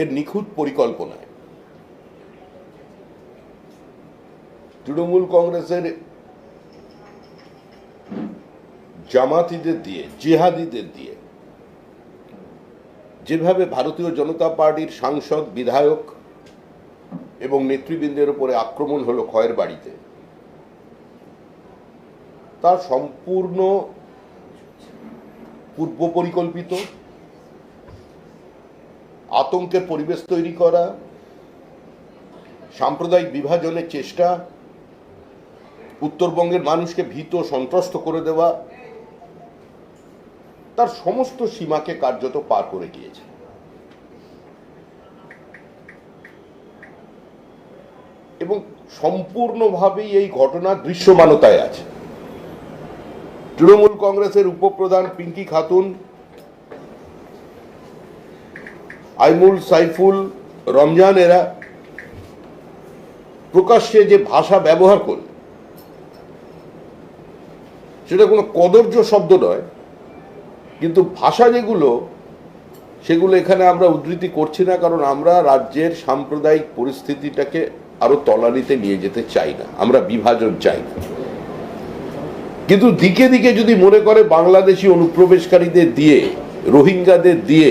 এর নিখুঁত পরিকল্পনায় তৃণমূল কংগ্রেসের জামাতিদের দিয়ে, জিহাদিদের দিয়ে, যেভাবে ভারতীয় জনতা পার্টির সাংসদ, বিধায়ক এবং নেতৃবৃন্দের উপরে আক্রমণ হলো ক্ষয়ের বাড়িতে, তা সম্পূর্ণ পূর্ব পরিকল্পিত আতঙ্কের পরিবেশ তৈরি করা, সাম্প্রদায়িক বিভাজনের চেষ্টা, উত্তরবঙ্গের মানুষকে ভীত সন্ত্রস্ত করে দেওয়া, তার সমস্ত সীমাকে কার্যত পার করে গিয়েছে। এবং সম্পূর্ণভাবেই এই ঘটনা দৃশ্যমানতায় আছে। তৃণমূল কংগ্রেসের উপপ্রধান পিঙ্কি খাতুন আইমুল সাইফুল রমজান এরা প্রকাশ্যে যে ভাষা ব্যবহার করল সেটা কোনো কদর্য শব্দ নয়, কিন্তু ভাষা যেগুলো, সেগুলো এখানে আমরা উদ্ধৃতি করছি না, কারণ আমরা রাজ্যের সাম্প্রদায়িক পরিস্থিতিটাকে আরও তলানিতে নিয়ে যেতে চাই না, আমরা বিভাজন চাই না। কিন্তু দিকে দিকে যদি মনে করে বাংলাদেশি অনুপ্রবেশকারীদের দিয়ে, রোহিঙ্গাদের দিয়ে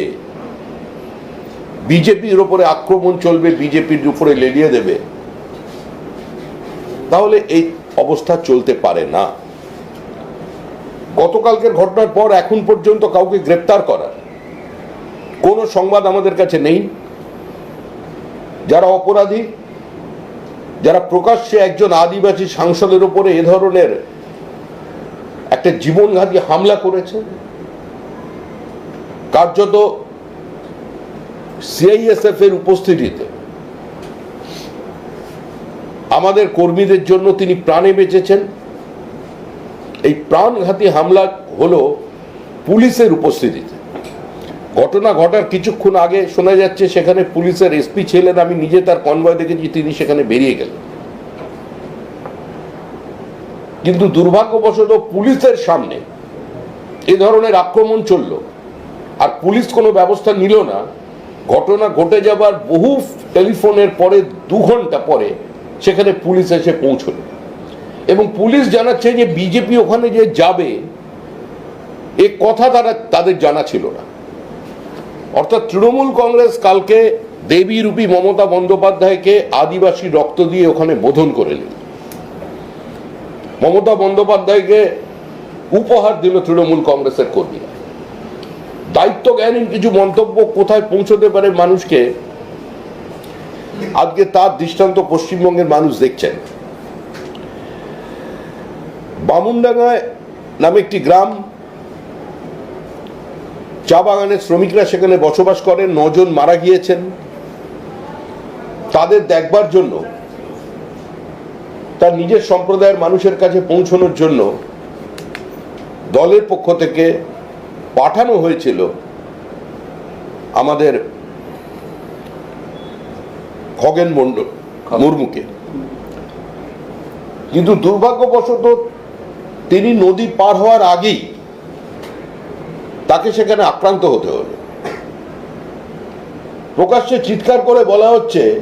বিজেপির উপরে আক্রমণ চলবে, বিজেপির উপরে লেলিয়ে দেবে। তাহলে এই অবস্থা চলতে পারে না। গতকালকের ঘটনার পর এখন পর্যন্ত কাউকে গ্রেপ্তার করার কোনো সংবাদ আমাদের কাছে নেই। যারা অপরাধী, যারা প্রকাশ্যে একজন আদিবাসী সাংসদের উপরে এ ধরনের একটা জীবনঘাতী হামলা করেছে, কার্যত সিআইএসএফ এর উপস্থিতিতে আমাদের কর্মীদের জন্য তিনি প্রাণে বেঁচেছেন। এই প্রাণঘাতী হামলা হলো পুলিশের উপস্থিতিতে। ঘটনা ঘটার কিছুক্ষণ আগে শোনা যাচ্ছে সেখানে পুলিশের এসপি ছিলেন, আমি নিজে তার কনভয় দেখেছি, তিনি সেখানে বেরিয়ে গেলেন। কিন্তু দুর্ভাগ্যবশত পুলিশের সামনে এ ধরনের আক্রমণ চলল। আর পুলিশ কোনো ব্যবস্থা নিল না। ঘটনা ঘটে যাবার বহু টেলিফোনের পরে দু ঘণ্টা পরে সেখানে পুলিশ এসে পৌঁছলো। এবং পুলিশ জানাচ্ছে যে বিজেপি ওখানে যে যাবে, এ কথা তারা, তাদের জানা ছিল না। অর্থাৎ তৃণমূল কংগ্রেস কালকে দেবী রূপী মমতা বন্দ্যোপাধ্যায়কে আদিবাসী রক্ত দিয়ে ওখানে বোধন করে নিল মমতা বন্দ্যোপাধ্যায়কে উপহার দিল তৃণমূল কংগ্রেসের কর্মীরা। দায়িত্ব জ্ঞানীন কিছু মন্তব্য কোথায় পৌঁছতে পারে মানুষকে? আজকে তার দৃষ্টান্ত পশ্চিমবঙ্গের মানুষ দেখছেন। বামুনডাঙ্গায় নামে একটি গ্রাম, চা বাগানের শ্রমিকরা সেখানে বসবাস করেন, নজন মারা গিয়েছেন। তাদের দেখবার জন্য, তার নিজের সম্প্রদায়ের মানুষের কাছে পৌঁছানোর জন্য দলের পক্ষ থেকে পাঠানো হয়েছিল আমাদের খগেন মন্ডল মুর্মুকে। কিন্তু দুর্ভাগ্যবশত তিনি নদী পার হওয়ার আগেই তাকে সেখানে আক্রান্ত হতে হলো। প্রকাশ্যে চিৎকার করে বলা হচ্ছে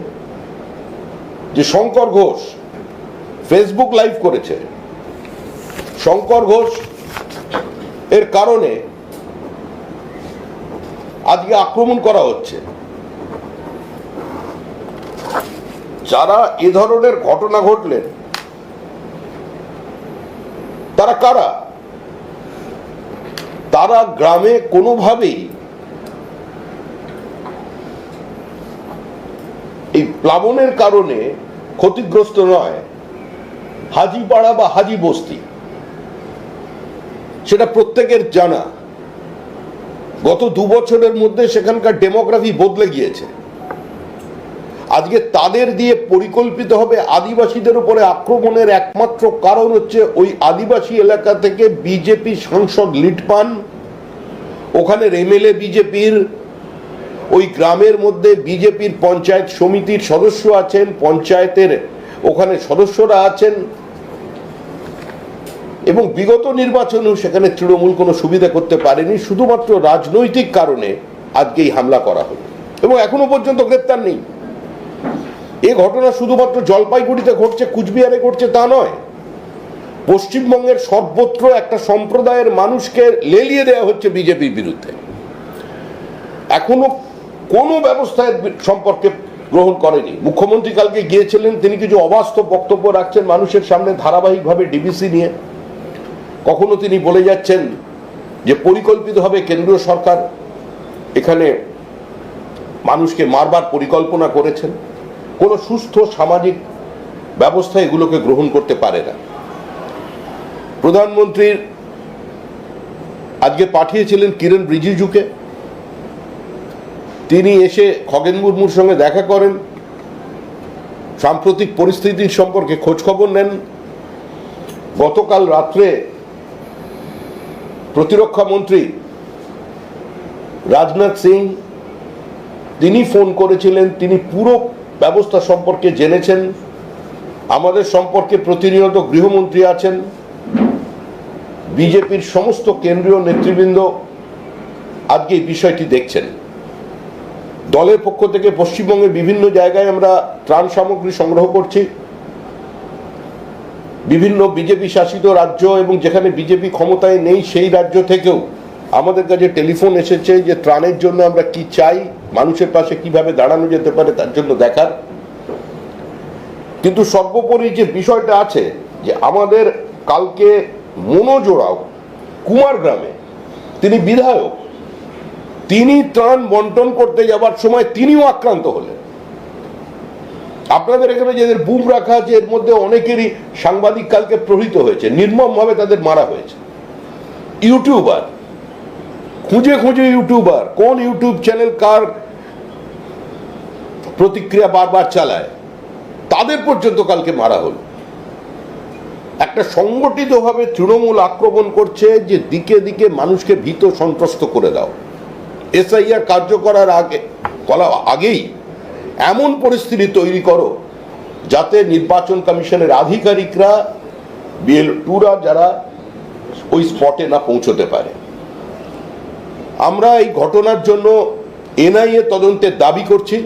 যে শঙ্কর ঘোষ ফেসবুক লাইভ করেছে। শঙ্কর ঘোষ এর কারণে আজকে আক্রমণ করা হচ্ছে। যারা এ ধরনের ঘটনা ঘটলেন, তারা কারা? তারা গ্রামে কোনোভাবেই এই প্লাবনের কারণে ক্ষতিগ্রস্ত নয়, হাজিপাড়া বা হাজি বস্তি সেটা প্রত্যেকের জানা। গত দু বছরের মধ্যে সেখানকার ডেমোগ্রাফি বদলে গিয়েছে। আজকে তাদের দিয়ে পরিকল্পিত হবে আদিবাসীদের উপরে আক্রমণের একমাত্র কারণ হচ্ছে ওই আদিবাসী এলাকা থেকে বিজেপি সাংসদ লিড পান। ওখানের এমএলএ বিজেপির, ওই গ্রামের মধ্যে বিজেপির পঞ্চায়েত সমিতির সদস্য আছেন, পঞ্চায়েতের ওখানে সদস্যরা আছেন। এবং বিগত নির্বাচনেও সেখানে তৃণমূল কোনো সুবিধা করতে পারেনি, শুধুমাত্র রাজনৈতিক কারণে আজকে এই হামলা করা হলো। এবং এখনও পর্যন্ত গ্রেপ্তার নেই। এ ঘটনা শুধুমাত্র জলপাইগুড়িতে ঘটছে, কুচবিহারে ঘটছে তা নয়। পশ্চিমবঙ্গের সর্বত্র একটা সম্প্রদায়ের মানুষকে লেলিয়ে দেওয়া হচ্ছে বিজেপির বিরুদ্ধে। এখনও কোনো ব্যবস্থা এর বি- সম্পর্কে গ্রহণ করেনি। মুখ্যমন্ত্রী কালকে গিয়েছিলেন, তিনি কিছু অবাস্তব বক্তব্য রাখছেন মানুষের সামনে ধারাবাহিকভাবে ডিবিসি নিয়ে। কখনো তিনি বলে যাচ্ছেন যে পরিকল্পিতভাবে কেন্দ্রীয় সরকার। এখানে মানুষকে মারবার পরিকল্পনা করেছেন। কোনো সুস্থ সামাজিক ব্যবস্থা এগুলোকে গ্রহণ করতে পারে না। প্রধানমন্ত্রীর আজকে পাঠিয়েছিলেন কিরণ রিজিজুকে। তিনি এসে খগেন মুর্মুর সঙ্গে দেখা করেন। সাম্প্রতিক পরিস্থিতির সম্পর্কে খোঁজখবর নেন। গতকাল রাত্রে প্রতিরক্ষা মন্ত্রী রাজনাথ সিং, তিনি ফোন করেছিলেন, তিনি পুরো ব্যবস্থা সম্পর্কে জেনেছেন, আমাদের সম্পর্কে প্রতিনিয়ত গৃহমন্ত্রী আছেন, বিজেপির সমস্ত কেন্দ্রীয় নেতৃবৃন্দ আজকে এই বিষয়টি দেখছেন। দলের পক্ষ থেকে পশ্চিমবঙ্গের বিভিন্ন জায়গায় আমরা ত্রাণ সামগ্রী সংগ্রহ করছি। বিভিন্ন বিজেপি শাসিত রাজ্য এবং যেখানে বিজেপি ক্ষমতায় নেই সেই রাজ্য থেকেও আমাদের কাছে টেলিফোন এসেছে যে ত্রাণের জন্য আমরা কি চাই, মানুষের পাশে কীভাবে দাঁড়ানো যেতে পারে তার জন্য দেখার। কিন্তু সর্বোপরি যে বিষয়টা আছে যে আমাদের কালকে মনোজোড়াও কুমার গ্রামে, তিনি বিধায়ক, তিনি ত্রাণ বন্টন করতে যাবার সময় তিনিও আক্রান্ত হলেন। আপনাদের এখানে যাদের বুম রাখা আছে, এর মধ্যে অনেকেরই সাংবাদিক কালকে প্রহৃত হয়েছে, নির্মমভাবে তাদের মারা হয়েছে। ইউটিউবার, খুঁজে খুঁজে ইউটিউবার, কোন ইউটিউব চ্যানেল কার প্রতিক্রিয়া বারবার চালায়, তাদের পর্যন্ত কালকে মারা হলো। একটা সংগঠিতভাবে তৃণমূল আক্রমণ করছে যে দিকে দিকে মানুষকে ভীত সন্ত্রস্ত করে দাও। এসআইআর কার্য করার আগে করা আগেই এমন পরিস্থিতি তৈরি করো যাতে নির্বাচন কমিশনের আধিকারিকরা বিএল টুরা যারা ওই স্পটে না পৌঁছতে পারে। আমরা এই ঘটনার জন্য এনআইএ তদন্তের দাবি করছি,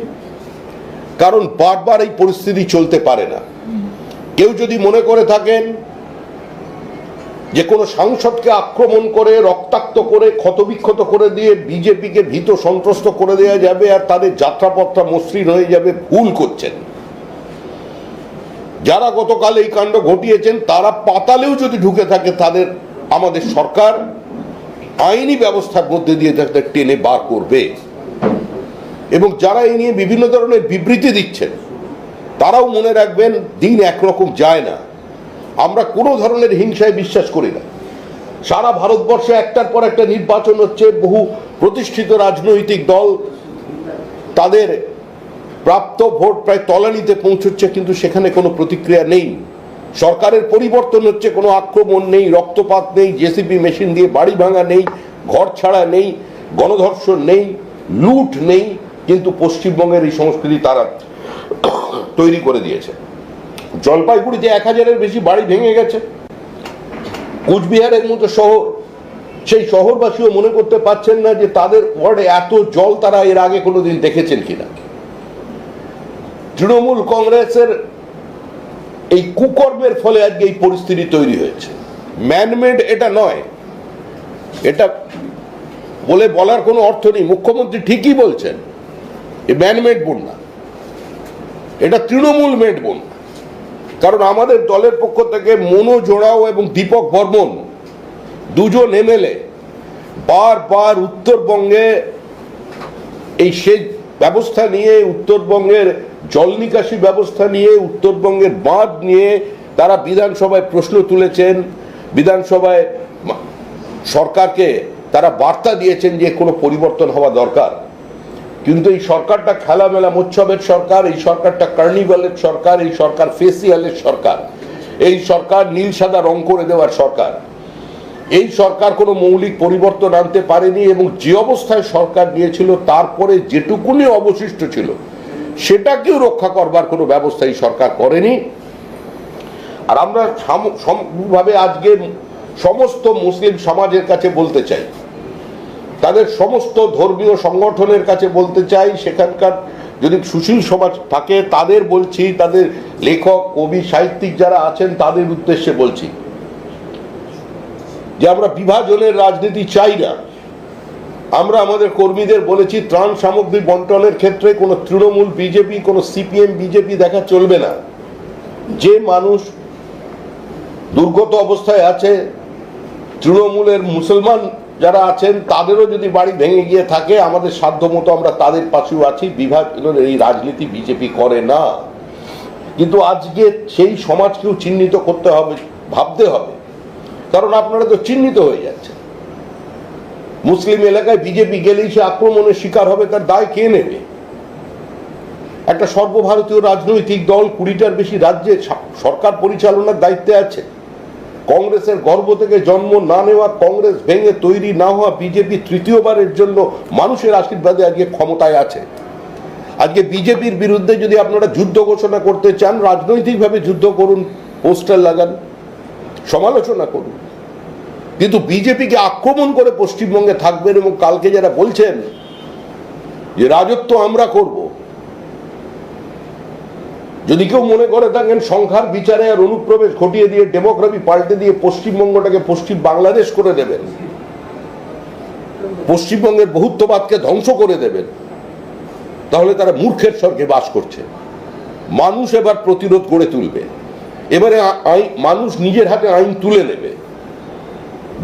কারণ বারবার এই পরিস্থিতি চলতে পারে না। কেউ যদি মনে করে থাকেন যে কোনো সাংসদকে আক্রমণ করে, রক্তাক্ত করে, ক্ষতবিক্ষত করে দিয়ে বিজেপিকে ভীত সন্ত্রস্ত করে দেওয়া যাবে আর তাদের যাত্রাপথটা মসৃণ হয়ে যাবে, ভুল করছেন। যারা গতকাল এই কাণ্ড ঘটিয়েছেন, তারা পাতালেও যদি ঢুকে থাকে তাদের, আমাদের সরকার আইনি ব্যবস্থার মধ্যে দিয়ে তাদের টেনে বার করবে। এবং যারা এই নিয়ে বিভিন্ন ধরনের বিবৃতি দিচ্ছেন, তারাও মনে রাখবেন দিন একরকম যায় না। আমরা কোনো ধরনের হিংসায় বিশ্বাস করি না। সারা ভারতবর্ষে একটার পর একটা নির্বাচন হচ্ছে, বহু প্রতিষ্ঠিত রাজনৈতিক দল তাদের প্রাপ্ত ভোট প্রায় তলানিতে পৌঁছচ্ছে, কিন্তু সেখানে কোনো প্রতিক্রিয়া নেই। সরকারের পরিবর্তন হচ্ছে, কোনো আক্রমণ নেই, রক্তপাত নেই, জেসিবি মেশিন দিয়ে বাড়ি ভাঙা নেই, ঘর ছাড়া নেই, গণধর্ষণ নেই, লুট নেই, কিন্তু পশ্চিমবঙ্গের এই সংস্কৃতি তারা তৈরি করে দিয়েছে। জলপাইগুড়িতে এক হাজারের বেশি বাড়ি ভেঙে গেছে, কোচবিহারের মতো শহর, সেই শহরবাসীও মনে করতে পারছেন না যে তাদের ওয়ার্ডে এত জল তারা এর আগে কোনোদিন দেখেছেন কিনা। তৃণমূল কংগ্রেসের এই কুকর্মের ফলে আজকে এই পরিস্থিতি তৈরি হয়েছে। ম্যানমেড এটা নয়। এটা বলে বলার কোনো অর্থ নেই। মুখ্যমন্ত্রী ঠিকই বলছেন, এ ম্যানমেড বন্যা এটা তৃণমূল মেড বন্যা কারণ আমাদের দলের পক্ষ থেকে মনো জোড়াও এবং দীপক বর্মন দুজন এমএলএ বারবার উত্তরবঙ্গে এই সেচ ব্যবস্থা নিয়ে, উত্তরবঙ্গের জল নিকাশি ব্যবস্থা নিয়ে, উত্তরবঙ্গের বাঁধ নিয়ে তারা বিধানসভায় প্রশ্ন তুলেছেন। বিধানসভায় সরকারকে তারা বার্তা দিয়েছেন যে কোনো পরিবর্তন হওয়া দরকার। কিন্তু এই সরকারটা খেলামেলা মোচ্ছবের সরকার, এই সরকারটা কার্নিভালের সরকার, এই সরকার ফেসিয়ালের সরকার, এই সরকার নীল সাদা রং করে দেওয়ার সরকার। এই সরকার কোনো মৌলিক পরিবর্তন আনতে পারেনি এবং যে অবস্থায় সরকার নিয়েছিল তারপরে যেটুকুনি অবশিষ্ট ছিল, সেটাকেও রক্ষা করবার কোনো ব্যবস্থা এই সরকার করেনি। আর আমরা আজকে সমস্ত মুসলিম সমাজের কাছে বলতে চাই তাদের সমস্ত ধর্মীয় সংগঠনের কাছে বলতে চাই, সেখানকার যদি সুশীল সমাজ থাকে, তাদের বলছি, তাদের লেখক, কবি, সাহিত্যিক যারা আছেন, তাদের উদ্দেশ্যে বলছি যে আমরা বিভাজনের রাজনীতি চাই না। আমরা আমাদের কর্মীদের বলেছি, ত্রাণ সামগ্রী বন্টনের ক্ষেত্রে কোনো তৃণমূল বিজেপি, কোনো সিপিএম, বিজেপি দেখা চলবে না। যে মানুষ দুর্গত অবস্থায় আছে, তৃণমূলের মুসলমান যারা আছেন, তাদেরও যদি বাড়ি ভেঙে গিয়ে থাকে, আমাদের সাধ্য মতো আমরা তাদের পাশেও আছি। বিভাজনের এই রাজনীতি বিজেপি করে না। কিন্তু আজকে সেই সমাজকেও চিহ্নিত করতে হবে, ভাবতে হবে। কারণ আপনারা তো চিহ্নিত হয়ে যাচ্ছে মুসলিম এলাকায় বিজেপি গেলেই সে আক্রমণের শিকার হবে, তার দায় কে নেবে? একটা সর্বভারতীয় রাজনৈতিক দল কুড়িটার বেশি রাজ্যে সরকার পরিচালনার দায়িত্বে আছে। কংগ্রেসের গর্ব থেকে জন্ম না নেওয়া, কংগ্রেস ভেঙে তৈরি না হওয়া বিজেপি তৃতীয়বারের জন্য মানুষের আশীর্বাদে আজকে ক্ষমতায় আছে। আজকে বিজেপির বিরুদ্ধে যদি আপনারা যুদ্ধ ঘোষণা করতে চান, রাজনৈতিকভাবে যুদ্ধ করুন, পোস্টার লাগান, সমালোচনা করুন। কিন্তু বিজেপিকে আক্রমণ করে পশ্চিমবঙ্গে থাকবেন এবং কালকে যারা বলছেন যে রাজত্ব আমরা করব যদি কেউ মনে করে থাকেন সংখ্যার বিচারে আর অনুপ্রবেশ ঘটিয়ে দিয়ে ডেমোক্রাফি পাল্টে দিয়ে পশ্চিমবঙ্গটাকে পশ্চিম বাংলাদেশ করে দেবেন, পশ্চিমবঙ্গের বহুত্ববাদকে ধ্বংস করে দেবেন, তাহলে তারা মূর্খের স্বর্গে বাস করছে। মানুষ এবার প্রতিরোধ গড়ে তুলবে। এবারে মানুষ নিজের হাতে আইন তুলে নেবে।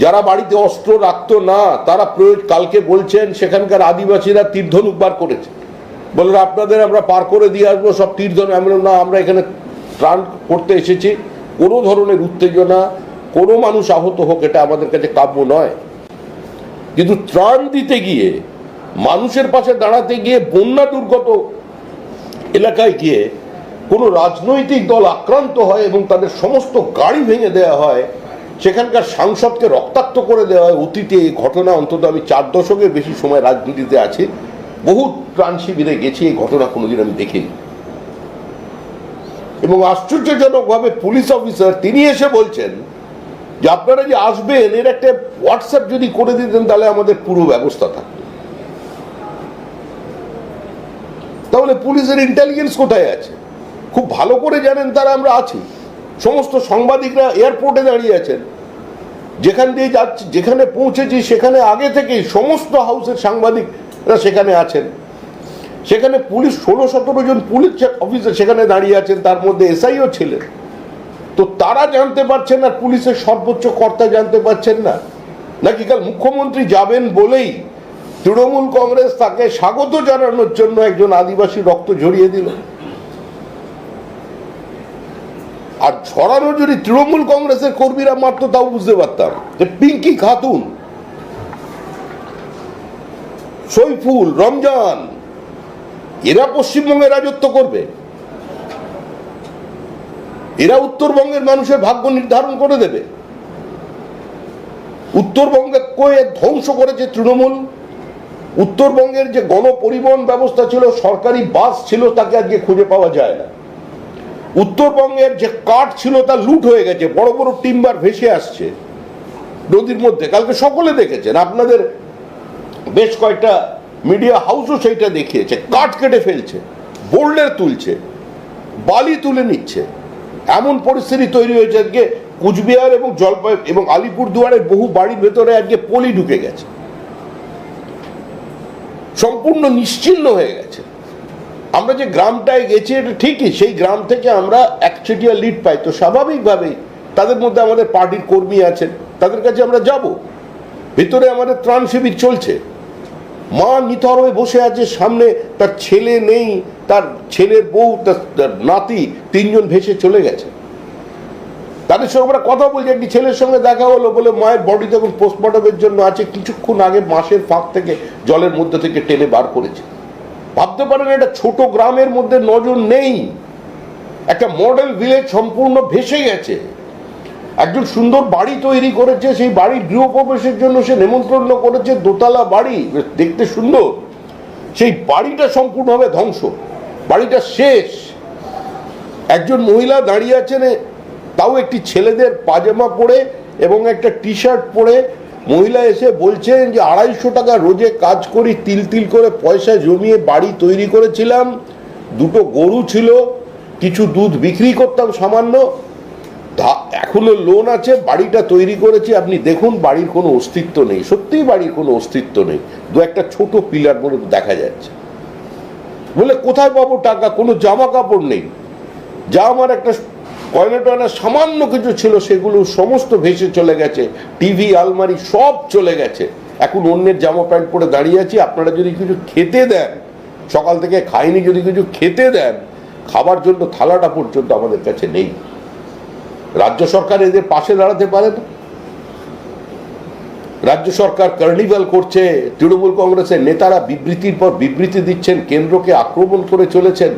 যারা বাড়িতে অস্ত্র রাখতো না, তারা প্রয়োগ কালকে বলছেন সেখানকার আদিবাসীরা তীর্ধনুক বার করেছে। বললেন আপনাদের আমরা পার করে দিয়ে আসব, সব তীর্ধন আমরা না, আমরা এখানে ত্রাণ করতে এসেছি। কোনো ধরনের উত্তেজনা, কোনো মানুষ আহত হোক, এটা আমাদের কাছে কাম্য নয়। কিন্তু ত্রাণ দিতে গিয়ে, মানুষের পাশে দাঁড়াতে গিয়ে, বন্যা দুর্গত এলাকায় গিয়ে, কোনো রাজনৈতিক দল আক্রান্ত হয় এবং তাদের সমস্ত গাড়ি ভেঙে দেওয়া হয়, সেখানকার সাংসদকে রক্তাক্ত করে দেওয়া হয়। অতীতে এই ঘটনা, অন্তত আমি চার দশকের বেশি সময় রাজনীতিতে আছি। বহু ত্রাণ শিবিরে গেছি, এই ঘটনা কোনোদিন আমি দেখিনি। এবং আশ্চর্যজনকভাবে পুলিশ অফিসার, তিনি এসে বলছেন যে আপনারা যে আসবেন, এর একটা হোয়াটসঅ্যাপ যদি করে দিতেন, তাহলে আমাদের পুরো ব্যবস্থা থাকতো। তাহলে পুলিশের ইন্টেলিজেন্স কোথায় আছে? খুব ভালো করে জানেন তারা আমরা আছি। সমস্ত সাংবাদিকরা এয়ারপোর্টে দাঁড়িয়ে আছেন। যেখান দিয়ে যাচ্ছে, যেখানে পৌঁছেছি, সেখানে আগে থেকেই সমস্ত হাউসের সাংবাদিকরা সেখানে আছেন। সেখানে পুলিশ ষোলো সতেরো জন পুলিশ অফিসার সেখানে দাঁড়িয়ে আছেন, তার মধ্যে এসআইও ছিলেন। তো তারা জানতে পারছেন আর পুলিশের সর্বোচ্চ কর্তা জানতে পারছেন না। নাকি কাল মুখ্যমন্ত্রী যাবেন বলেই তৃণমূল কংগ্রেস তাকে স্বাগত জানানোর জন্য একজন আদিবাসী রক্ত ঝরিয়ে দিল। আর ছড়ানো যদি তৃণমূল কংগ্রেসের কর্মীরা মারতো, তাও বুঝতে পারতাম যে পিঙ্কি খাতুন সৈফুল রমজান, এরা পশ্চিমবঙ্গে রাজত্ব করবে। এরা উত্তরবঙ্গের মানুষের ভাগ্য নির্ধারণ করে দেবে। উত্তরবঙ্গে কয়ে ধ্বংস করেছে তৃণমূল? উত্তরবঙ্গের যে গণপরিবহন ব্যবস্থা ছিল, সরকারি বাস ছিল, তাকে আজকে খুঁজে পাওয়া যায় না। উত্তরবঙ্গের যে কাঠ ছিল, তা লুট হয়ে গেছে, বড় বড় টিম্বার ভেসে আসছে। নদীর মধ্যে, কালকে সকলে দেখেছেন, আপনাদের বেশ কয়েকটা মিডিয়া হাউসও সেইটা দেখিয়েছে। কাঠ কেটে ফেলছে, বোল্ডার তুলছে, বালি তুলে নিচ্ছে। এমন পরিস্থিতি তৈরি হয়েছে আজকে কুচবিহার এবং জলপাই এবং আলিপুর দুয়ারের বহু বাড়ির ভেতরে আজকে পলি ঢুকে গেছে। সম্পূর্ণ নিশ্চিন্ন হয়ে গেছে। আমরা যে গ্রামটায় গেছি, এটা ঠিকই, সেই গ্রাম থেকে আমরা একচেটিয়া লিড পাই। তো স্বাভাবিকভাবেই তাদের মধ্যে আমাদের পার্টির কর্মী আছেন, তাদের কাছে আমরা যাব। ভিতরে আমাদের ত্রাণ শিবির চলছে। মা নিথর হয়ে বসে আছে সামনে, তার ছেলে নেই, তার ছেলের বউ, তার তার নাতি, তিনজন ভেসে চলে গেছে। তাদের সঙ্গে আমরা কথা বলছি, একটি ছেলের সঙ্গে দেখা হলো বলে মায়ের বডি যখন পোস্টমর্টমের জন্য আছে, কিছুক্ষণ আগে মাসের ফাঁক থেকে জলের মধ্যে থেকে টেনে বার করেছে। ভাবতে পারেন এটা ছোট গ্রামের মধ্যে নজর নেই। একটা মডেল ভিলেজ সম্পূর্ণ ভেসে গেছে। একজন সুন্দর বাড়ি তৈরি করেছে, সেই বাড়ির গৃহপ্রবেশের জন্য সে নেমন্ত্রণ করেছে, দোতলা বাড়ি, দেখতে সুন্দর। সেই বাড়িটা সম্পূর্ণভাবে ধ্বংস, বাড়িটা শেষ। একজন মহিলা দাঁড়িয়ে আছেন তাও একটি ছেলেদের পাজামা পরে এবং একটা টি শার্ট পরে। মহিলা এসে বলছেন যে, আড়াইশো টাকা রোজে কাজ করি, তিল তিল করে পয়সা জমিয়ে বাড়ি তৈরি করেছিলাম। দুটো গরু ছিল, কিছু দুধ বিক্রি করতাম সামান্য। এখনও লোন আছে, বাড়িটা তৈরি করেছি, আপনি দেখুন বাড়ির কোনো অস্তিত্ব নেই, সত্যিই বাড়ির কোনো অস্তিত্ব নেই, দু একটা ছোট পিলার বলে দেখা যাচ্ছে। বলে কোথায় পাবো টাকা? কোনো জামা কাপড় নেই। যা আমার একটা কয়না টয়না সামান্য কিছু ছিল, সেগুলো সমস্ত ভেসে চলে গেছে, টিভি, আলমারি সব চলে গেছে। এখন অন্যের জামা প্যান্ট পরে দাঁড়িয়ে আছি, আপনারা যদি কিছু খেতে দেন, সকাল থেকে খাইনি যদি কিছু খেতে দেন, খাবার জন্য থালাটা পর্যন্ত আমাদের কাছে নেই। রাজ্য সরকার এদের পাশে দাঁড়াতে পারে না। রাজ্য সরকার কার্নিভাল করছে, তৃণমূল কংগ্রেসের নেতারা বিবৃতির পর বিবৃতি দিচ্ছেন, কেন্দ্রকে আক্রমণ করে চলেছেন।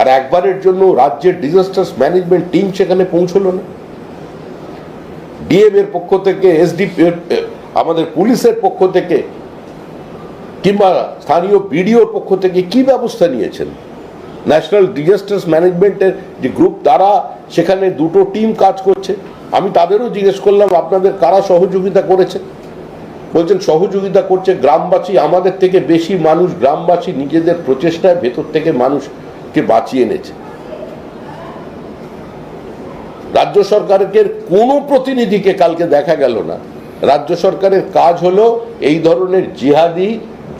আর একবারের জন্য রাজ্যের ডিজাস্টার্স ম্যানেজমেন্ট টিম সেখানে পৌঁছলো না। ডিএম এর পক্ষ থেকে এসডি আমাদের পুলিশের পক্ষ থেকে, কিংবা স্থানীয় বিডিওর পক্ষ থেকে কি ব্যবস্থা নিয়েছেন? ন্যাশনাল ডিজাস্টার্স ম্যানেজমেন্টের যে গ্রুপ, তারা সেখানে দুটো টিম কাজ করছে। আমি তাদেরও জিজ্ঞেস করলাম, আপনাদের কারা সহযোগিতা করেছে? বলছেন, সহযোগিতা করছে গ্রামবাসী, আমাদের থেকে বেশি মানুষ, গ্রামবাসী নিজেদের প্রচেষ্টায় ভেতর থেকে মানুষকে বাঁচিয়ে এনেছে। রাজ্য সরকারের কোনো প্রতিনিধিকে কালকে দেখা গেল না। রাজ্য সরকারের কাজ হলো এই ধরনের জিহাদি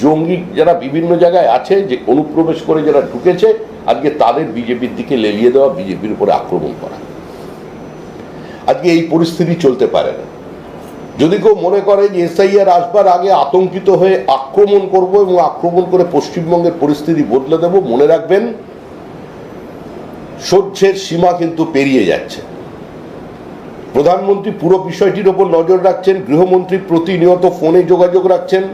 জঙ্গি যারা বিভিন্ন জায়গায় আছে, যে অনুপ্রবেশ করে যারা ঢুকেছে আজকে তাদের বিজেপির দিকে লেলিয়ে দেওয়া, বিজেপির উপরে আক্রমণ করা। আজকে এই পরিস্থিতি চলতে পারে না। যদি কেউ মনে করে যে এসআইআর আসবার আগে আতঙ্কিত হয়ে আক্রমণ করব এবং আক্রমণ করে পশ্চিমবঙ্গের পরিস্থিতি বদলে দেব, মনে রাখবেন, সহ্যের সীমা কিন্তু পেরিয়ে যাচ্ছে। প্রধানমন্ত্রী পুরো বিষয়টির ওপর নজর রাখছেন, গৃহমন্ত্রী প্রতিনিয়ত ফোনে যোগাযোগ রাখছেন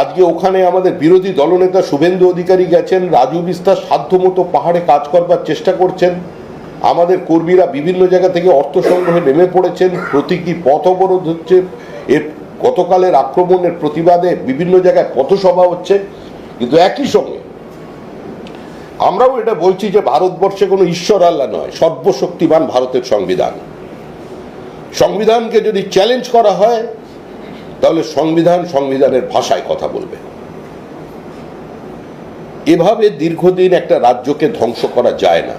আজকে ওখানে আমাদের বিরোধী দলনেতা শুভেন্দু অধিকারী গেছেন, রাজু বিস্তার সাধ্যমতো পাহাড়ে কাজ করবার চেষ্টা করছেন। আমাদের কর্মীরা বিভিন্ন জায়গা থেকে অর্থ সংগ্রহে নেমে পড়েছেন, প্রতীকী পথ অবরোধ হচ্ছে, এর গতকালের আক্রমণের প্রতিবাদে বিভিন্ন জায়গায় পথসভা হচ্ছে। কিন্তু একই সঙ্গে আমরাও এটা বলছি যে ভারতবর্ষে কোনো ঈশ্বর আল্লাহ নয়, সর্বশক্তিমান ভারতের সংবিধান। সংবিধানকে যদি চ্যালেঞ্জ করা হয় তাহলে সংবিধান সংবিধানের ভাষায় কথা বলবে। এভাবে দীর্ঘদিন একটা রাজ্যকে ধ্বংস করা যায় না।